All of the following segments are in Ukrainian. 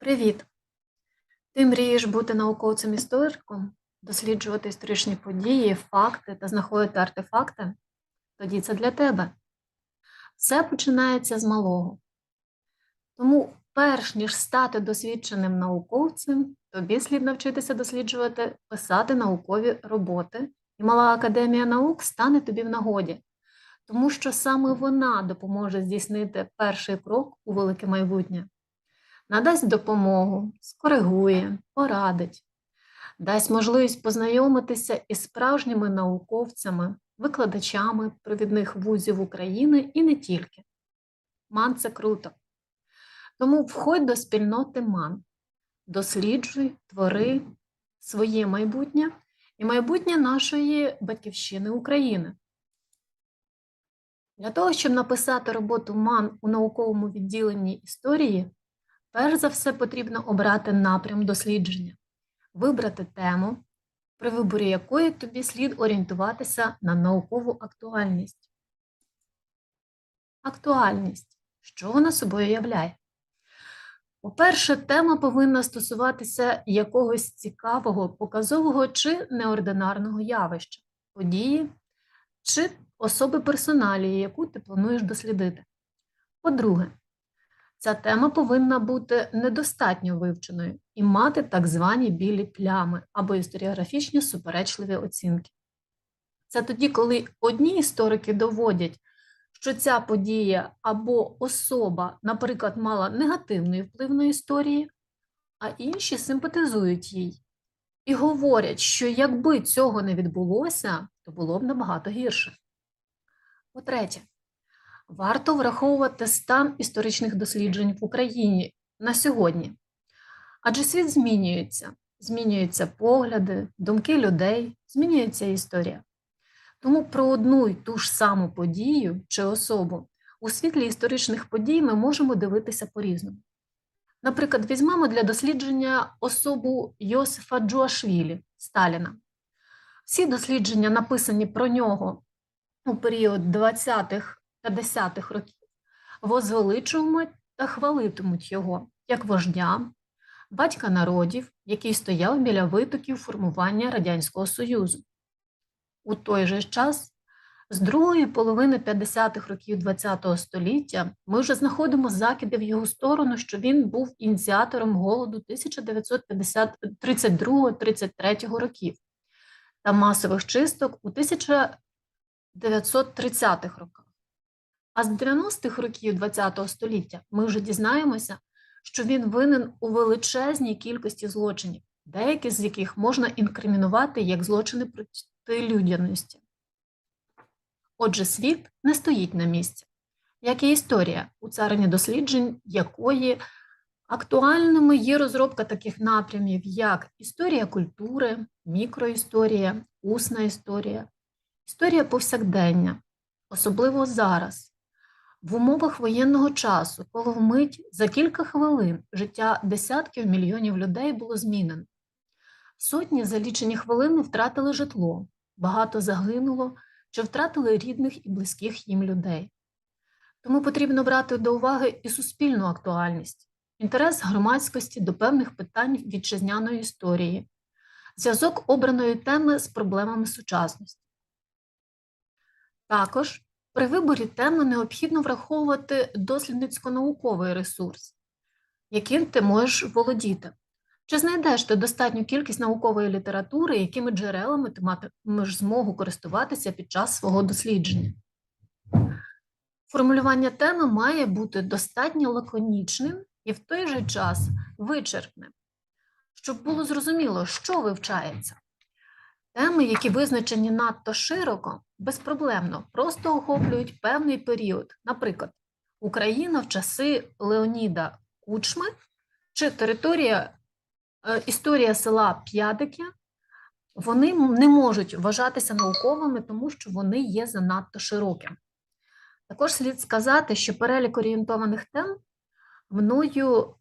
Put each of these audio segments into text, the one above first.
Привіт! Ти мрієш бути науковцем-істориком, досліджувати історичні події, факти та знаходити артефакти? Тоді це для тебе. Все починається з малого. Тому, перш ніж стати досвідченим науковцем, тобі слід навчитися досліджувати, писати наукові роботи, і мала академія наук стане тобі в нагоді, тому що саме вона допоможе здійснити перший крок у велике майбутнє надасть допомогу, скоригує, порадить, дасть можливість познайомитися із справжніми науковцями, викладачами провідних вузів України і не тільки. МАН це круто. Тому входь до спільноти МАН, досліджуй, твори своє майбутнє і майбутнє нашої батьківщини України. Для того, щоб написати роботу МАН у науковому відділенні історії, Перш за все потрібно обрати напрям дослідження, вибрати тему, при виборі якої тобі слід орієнтуватися на наукову актуальність. Актуальність. Що вона собою являє? По-перше, тема повинна стосуватися якогось цікавого, показового чи неординарного явища, події чи особи персоналії, яку ти плануєш дослідити. По-друге, Ця тема повинна бути недостатньо вивченою і мати так звані білі плями або історіографічні суперечливі оцінки. Це тоді, коли одні історики доводять, що ця подія або особа, наприклад, мала негативний вплив на історії, а інші симпатизують їй і говорять, що якби цього не відбулося, то було б набагато гірше. По-третє, Варто враховувати стан історичних досліджень в Україні на сьогодні. Адже світ змінюється, змінюються погляди, думки людей, змінюється історія. Тому про одну й ту ж саму подію чи особу у світлі історичних подій ми можемо дивитися по-різному. Наприклад, візьмемо для дослідження особу Йосифа Джуашвілі Сталіна. Всі дослідження, написані про нього у період 20-х 50-х років возвеличуватимуть та хвалитимуть його як вождя, батька народів, який стояв біля витоків формування Радянського Союзу. У той же час, з другої половини 50-х років ХХ століття, ми вже знаходимо закиди в його сторону, що він був ініціатором голоду 1932-33 років та масових чисток у 1930-х роках. А з 90-х років ХХ століття ми вже дізнаємося, що він винен у величезній кількості злочинів, деякі з яких можна інкримінувати як злочини проти людяності. Отже, світ не стоїть на місці, як і історія, у царині досліджень якої актуальними є розробка таких напрямів, як історія культури, мікроісторія, усна історія, історія повсякдення, особливо зараз. В умовах воєнного часу, коли вмить за кілька хвилин життя десятків мільйонів людей було змінено. Сотні за лічені хвилини втратили житло, багато загинуло чи втратили рідних і близьких їм людей. Тому потрібно брати до уваги і суспільну актуальність, інтерес громадськості до певних питань вітчизняної історії, зв'язок обраної теми з проблемами сучасності. Також при виборі теми необхідно враховувати дослідницько-науковий ресурс, яким ти можеш володіти. Чи знайдеш ти достатню кількість наукової літератури, якими джерелами ти матимеш змогу користуватися під час свого дослідження? Формулювання теми має бути достатньо лаконічним і в той же час вичерпним, щоб було зрозуміло, що вивчається. Теми, які визначені надто широко, безпроблемно, просто охоплюють певний період. Наприклад, Україна в часи Леоніда Кучми чи територія е, історія села П'ядики, вони не можуть вважатися науковими, тому що вони є занадто широкими. Також слід сказати, що перелік орієнтованих тем мною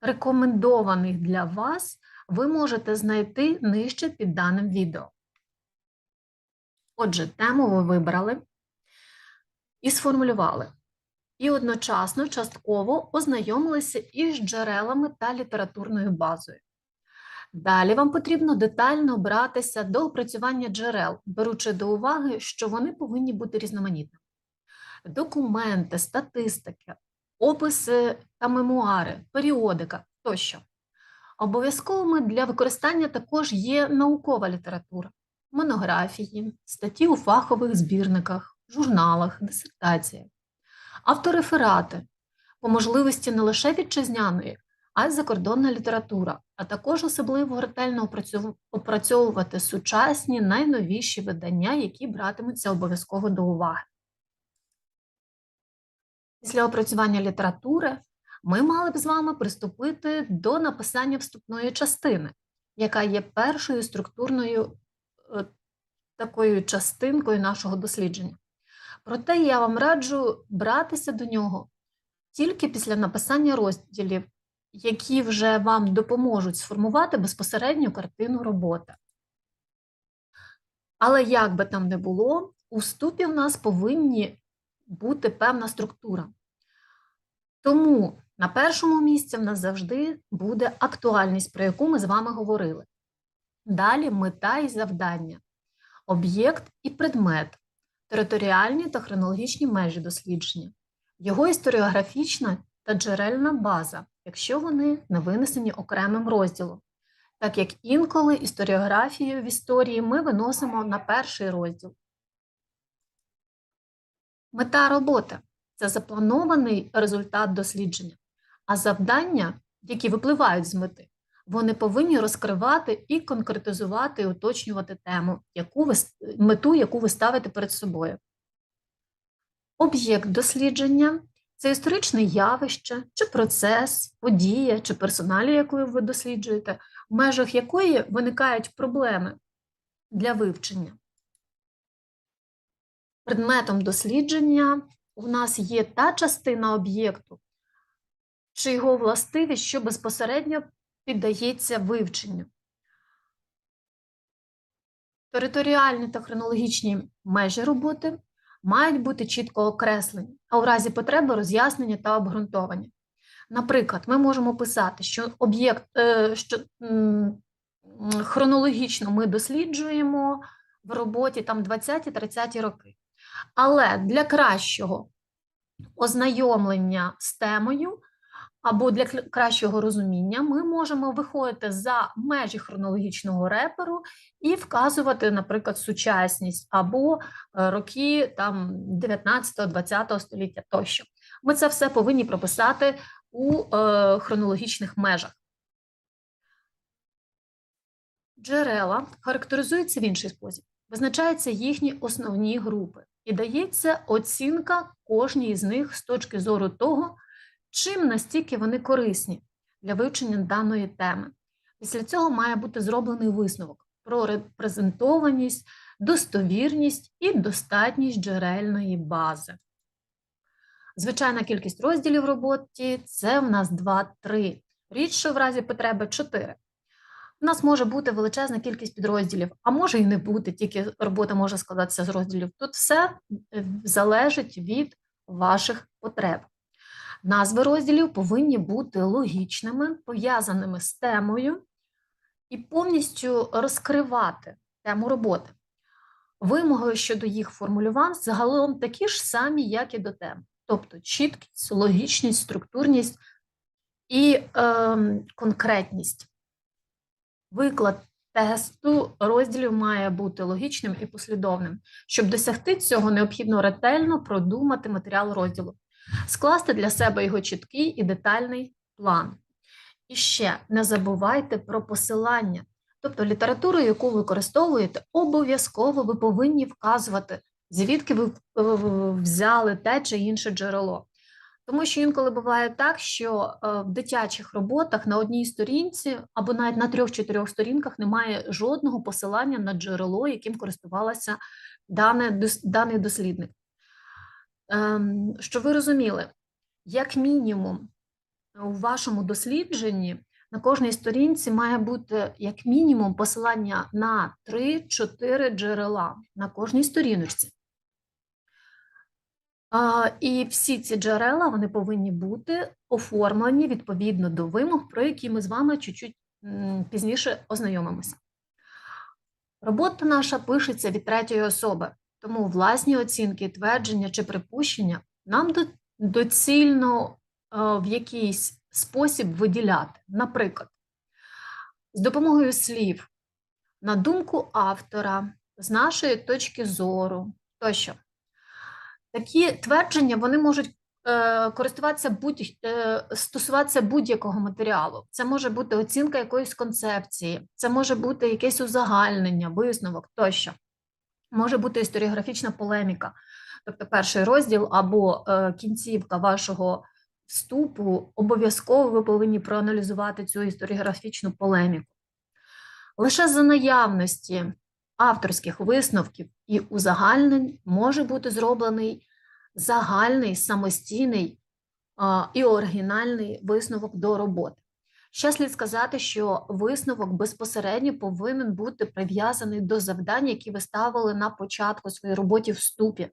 рекомендованих для вас ви можете знайти нижче під даним відео. Отже, тему ви вибрали і сформулювали. і одночасно частково ознайомилися із джерелами та літературною базою. Далі вам потрібно детально братися до опрацювання джерел, беручи до уваги, що вони повинні бути різноманітними. Документи, статистики, описи та мемуари, періодика тощо. Обов'язковими для використання також є наукова література, монографії, статті у фахових збірниках, журналах, дисертаціях, автореферати, по можливості не лише вітчизняної, а й закордонна література, а також особливо ретельно опрацьовувати сучасні найновіші видання, які братимуться обов'язково до уваги. Після опрацювання літератури ми мали б з вами приступити до написання вступної частини, яка є першою структурною е, такою частинкою нашого дослідження. Проте я вам раджу братися до нього тільки після написання розділів, які вже вам допоможуть сформувати безпосередню картину роботи. Але як би там не було, у вступі в нас повинні бути певна структура. Тому на першому місці в нас завжди буде актуальність, про яку ми з вами говорили. Далі мета і завдання, об'єкт і предмет, територіальні та хронологічні межі дослідження, його історіографічна та джерельна база, якщо вони не винесені окремим розділом. Так як інколи історіографію в історії ми виносимо на перший розділ. Мета роботи це запланований результат дослідження, а завдання, які випливають з мети, вони повинні розкривати і конкретизувати, і уточнювати тему, яку ви, мету, яку ви ставите перед собою. Об'єкт дослідження це історичне явище, чи процес, подія, чи персоналі, яку ви досліджуєте, в межах якої виникають проблеми для вивчення. Предметом дослідження у нас є та частина об'єкту, чи його властивість, що безпосередньо піддається вивченню. Територіальні та хронологічні межі роботи мають бути чітко окреслені, а у разі потреби роз'яснення та обґрунтовані. Наприклад, ми можемо писати, що об'єкт, е, що хронологічно ми досліджуємо в роботі там 20-30 роки. Але для кращого ознайомлення з темою або для кращого розуміння ми можемо виходити за межі хронологічного реперу і вказувати, наприклад, сучасність або е, роки там 19-20 століття тощо. Ми це все повинні прописати у е, хронологічних межах. Джерела характеризуються в інший спосіб. Визначаються їхні основні групи і дається оцінка кожній з них з точки зору того, чим настільки вони корисні для вивчення даної теми. Після цього має бути зроблений висновок про репрезентованість, достовірність і достатність джерельної бази. Звичайна кількість розділів роботі це в нас 2-3. Рідше в разі потреби 4. У нас може бути величезна кількість підрозділів, а може і не бути, тільки робота може складатися з розділів. Тут все залежить від ваших потреб. Назви розділів повинні бути логічними, пов'язаними з темою і повністю розкривати тему роботи. Вимоги щодо їх формулювань загалом такі ж самі, як і до тем. Тобто чіткість, логічність, структурність і е, конкретність. Виклад тесту розділів має бути логічним і послідовним. Щоб досягти цього, необхідно ретельно продумати матеріал розділу, скласти для себе його чіткий і детальний план. І ще не забувайте про посилання. Тобто літературу, яку ви використовуєте, обов'язково ви повинні вказувати, звідки ви взяли те чи інше джерело. Тому що інколи буває так, що е, в дитячих роботах на одній сторінці або навіть на трьох-чотирьох сторінках немає жодного посилання на джерело, яким користувалася даний дослідник. Ем, що ви розуміли, як мінімум у вашому дослідженні на кожній сторінці має бути як мінімум посилання на 3-4 джерела на кожній сторіночці. І всі ці джерела вони повинні бути оформлені відповідно до вимог, про які ми з вами чуть-чуть пізніше ознайомимося. Робота наша пишеться від третьої особи, тому власні оцінки, твердження чи припущення нам доцільно е, в якийсь спосіб виділяти. Наприклад, з допомогою слів, на думку автора, з нашої точки зору тощо. Такі твердження вони можуть е, користуватися будь е, стосуватися будь-якого матеріалу. Це може бути оцінка якоїсь концепції, це може бути якесь узагальнення, висновок тощо. Може бути історіографічна полеміка, тобто перший розділ або е, кінцівка вашого вступу, обов'язково ви повинні проаналізувати цю історіографічну полеміку. Лише за наявності авторських висновків і узагальнень може бути зроблений загальний, самостійний і оригінальний висновок до роботи. Ще слід сказати, що висновок безпосередньо повинен бути прив'язаний до завдань, які ви ставили на початку своєї роботи в вступі.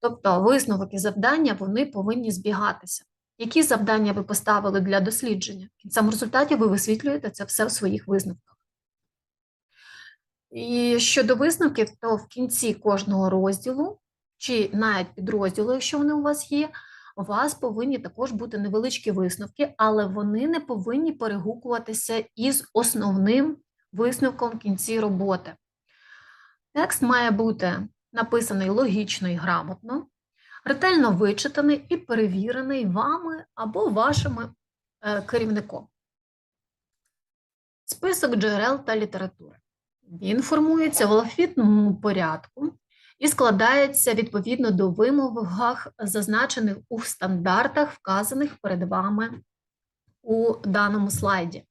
Тобто висновок і завдання вони повинні збігатися. Які завдання ви поставили для дослідження? В кінцевому результаті ви висвітлюєте це все в своїх висновках. І щодо висновків, то в кінці кожного розділу, чи навіть підрозділу, якщо вони у вас є, у вас повинні також бути невеличкі висновки, але вони не повинні перегукуватися із основним висновком в кінці роботи. Текст має бути написаний логічно і грамотно, ретельно вичитаний і перевірений вами або вашим е, керівником. Список джерел та літератури. Він формується в алфавітному порядку і складається відповідно до вимогах, зазначених у стандартах, вказаних перед вами у даному слайді.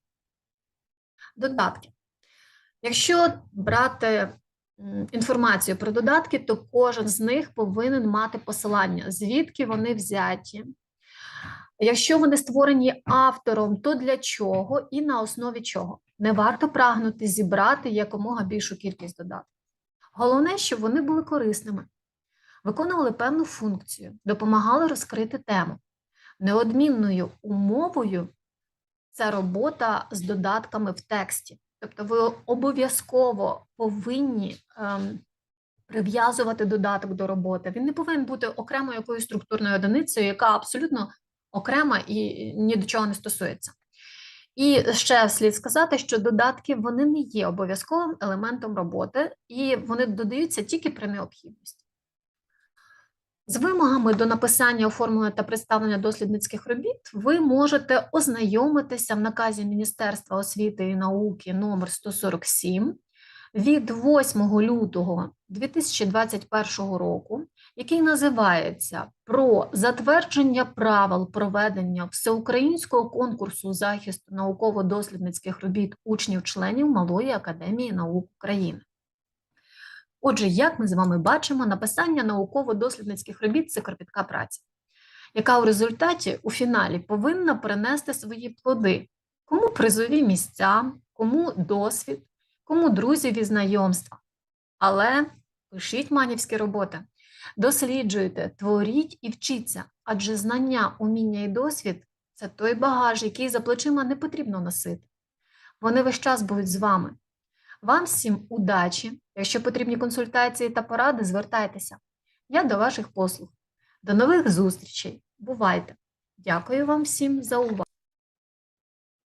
Додатки. Якщо брати інформацію про додатки, то кожен з них повинен мати посилання, звідки вони взяті. Якщо вони створені автором, то для чого і на основі чого? Не варто прагнути зібрати якомога більшу кількість додатків. Головне, щоб вони були корисними, виконували певну функцію, допомагали розкрити тему. Неодмінною умовою це робота з додатками в тексті. Тобто ви обов'язково повинні ем, прив'язувати додаток до роботи. Він не повинен бути окремою якоюсь структурною одиницею, яка абсолютно окрема і ні до чого не стосується. І ще слід сказати, що додатки вони не є обов'язковим елементом роботи, і вони додаються тільки при необхідності. З вимогами до написання, оформлення та представлення дослідницьких робіт ви можете ознайомитися в наказі Міністерства освіти і науки номер 147 від 8 лютого 2021 року, який називається Про затвердження правил проведення всеукраїнського конкурсу захисту науково-дослідницьких робіт учнів-членів Малої академії наук України. Отже, як ми з вами бачимо, написання науково-дослідницьких робіт це кропітка праця, яка у результаті у фіналі повинна принести свої плоди, кому призові місця, кому досвід, кому друзів і знайомства. Але пишіть манівські роботи, досліджуйте, творіть і вчіться, адже знання, уміння і досвід це той багаж, який за плечима не потрібно носити. Вони весь час будуть з вами. Вам всім удачі! Якщо потрібні консультації та поради, звертайтеся. Я до ваших послуг. До нових зустрічей. Бувайте! Дякую вам всім за увагу!